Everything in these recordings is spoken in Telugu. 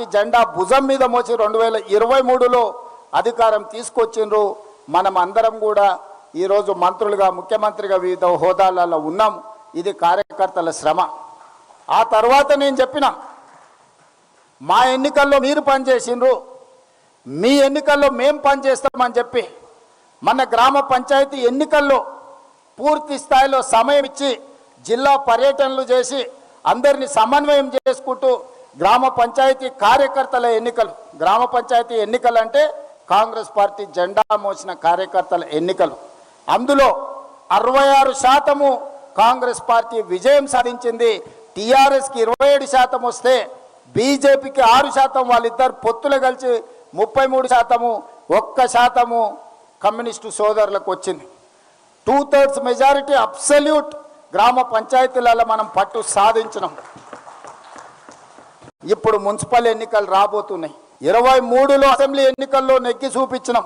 పార్టీ జెండా భుజం మీద మోసి రెండు వేల ఇరవై మూడులో అధికారం తీసుకొచ్చిండ్రు. మనం అందరం కూడా ఈరోజు మంత్రులుగా ముఖ్యమంత్రిగా వివిధ హోదాలలో ఉన్నాం. ఇది కార్యకర్తల శ్రమ. ఆ తర్వాత నేను చెప్పిన మా ఎన్నికల్లో మీరు పనిచేసిండ్రు. మీ ఎన్నికల్లో మేం పనిచేస్తామని చెప్పి మన గ్రామ పంచాయతీ ఎన్నికల్లో పూర్తి స్థాయిలో సమయం ఇచ్చి జిల్లా పర్యటనలు చేసి అందరిని సమన్వయం చేసుకుంటూ గ్రామ పంచాయతీ కార్యకర్తల ఎన్నికలు. గ్రామ పంచాయతీ ఎన్నికలు అంటే కాంగ్రెస్ పార్టీ జెండా మోసిన కార్యకర్తల ఎన్నికలు. అందులో అరవై ఆరు శాతము కాంగ్రెస్ పార్టీ విజయం సాధించింది. టీఆర్ఎస్కి ఇరవై ఏడు శాతం వస్తే బీజేపీకి ఆరు శాతం వాళ్ళిద్దరు పొత్తులు కలిసి ముప్పై మూడు శాతము ఒక్క శాతము కమ్యూనిస్టు సోదరులకు వచ్చింది. టూ థర్డ్స్ మెజారిటీ అబ్సల్యూట్ గ్రామ పంచాయతీలలో మనం పట్టు సాధించినాం. ఇప్పుడు మున్సిపల్ ఎన్నికలు రాబోతున్నాయి. ఇరవై మూడులో అసెంబ్లీ ఎన్నికల్లో నెగ్గి చూపించినాం.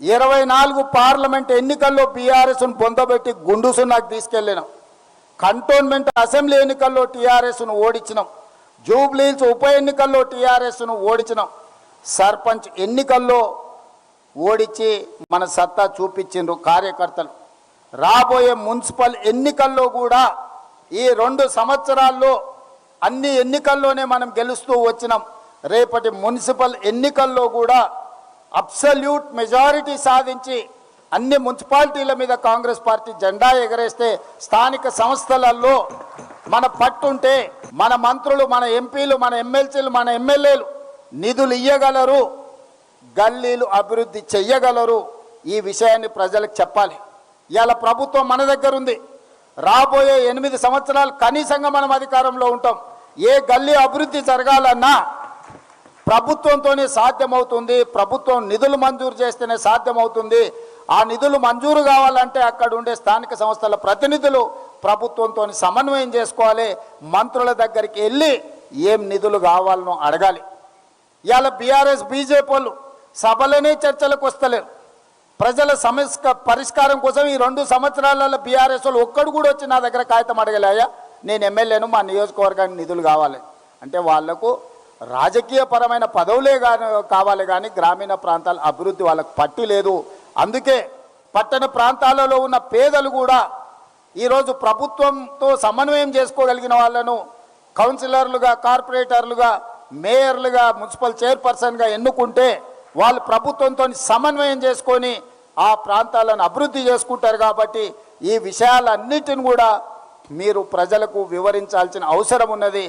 ఇరవై నాలుగు పార్లమెంట్ ఎన్నికల్లో బీఆర్ఎస్ను పొందబెట్టి గుండు నాకు తీసుకెళ్ళినాం. కంటోన్మెంట్ అసెంబ్లీ ఎన్నికల్లో టీఆర్ఎస్ను ఓడించినాం. జూబ్లీహిల్స్ ఉప ఎన్నికల్లో టీఆర్ఎస్ను ఓడించినాం. సర్పంచ్ ఎన్నికల్లో ఓడించి మన సత్తా చూపించిండ్రు కార్యకర్తలు. రాబోయే మున్సిపల్ ఎన్నికల్లో కూడా ఈ రెండు సంవత్సరాల్లో అన్ని ఎన్నికల్లోనే మనం గెలుస్తూ వచ్చినాం. రేపటి మున్సిపల్ ఎన్నికల్లో కూడా అబ్సల్యూట్ మెజారిటీ సాధించి అన్ని మున్సిపాలిటీల మీద కాంగ్రెస్ పార్టీ జెండా ఎగరేస్తే స్థానిక సంస్థలలో మన పట్టుంటే మన మంత్రులు మన ఎంపీలు మన ఎమ్మెల్సీలు మన ఎమ్మెల్యేలు నిధులు ఇయ్యగలరు గల్లీలు అభివృద్ధి చెయ్యగలరు. ఈ విషయాన్ని ప్రజలకు చెప్పాలి. ఇవాళ ప్రభుత్వం మన దగ్గర ఉంది రాబోయే ఎనిమిది సంవత్సరాలు కనీసంగా మనం అధికారంలో ఉంటాం. ఏ గల్లీ అభివృద్ధి జరగాలన్నా ప్రభుత్వంతోనే సాధ్యమవుతుంది. ప్రభుత్వం నిధులు మంజూరు చేస్తేనే సాధ్యమవుతుంది. ఆ నిధులు మంజూరు కావాలంటే అక్కడ ఉండే స్థానిక సంస్థల ప్రతినిధులు ప్రభుత్వంతో సమన్వయం చేసుకోవాలి. మంత్రుల దగ్గరికి వెళ్ళి ఏం నిధులు కావాలనో అడగాలి. ఇవాళ బీఆర్ఎస్ బీజేపీ వాళ్ళు సభలోనే చర్చలకు వస్తలేరు. ప్రజల సమస్య పరిష్కారం కోసం ఈ రెండు సంవత్సరాలలో బీఆర్ఎస్ వాళ్ళు ఒక్కడు కూడా వచ్చి నా దగ్గర కాగితం అడగలేయా నేను ఎమ్మెల్యేను మా నియోజకవర్గానికి నిధులు కావాలి. అంటే వాళ్ళకు రాజకీయపరమైన పదవులే కానీ కావాలి కానీ గ్రామీణ ప్రాంతాల అభివృద్ధి వాళ్ళకు పట్టు లేదు. అందుకే పట్టణ ప్రాంతాలలో ఉన్న పేదలు కూడా ఈరోజు ప్రభుత్వంతో సమన్వయం చేసుకోగలిగిన వాళ్ళను కౌన్సిలర్లుగా కార్పొరేటర్లుగా మేయర్లుగా మున్సిపల్ చైర్పర్సన్గా ఎన్నుకుంటే వాళ్ళు ప్రభుత్వంతో సమన్వయం చేసుకొని ఆ ప్రాంతాలను అభివృద్ధి చేసుకుంటారు కాబట్టి ఈ విషయాలన్నిటిని కూడా మీరు ప్రజలకు వివరించాల్సిన అవసరం ఉన్నది.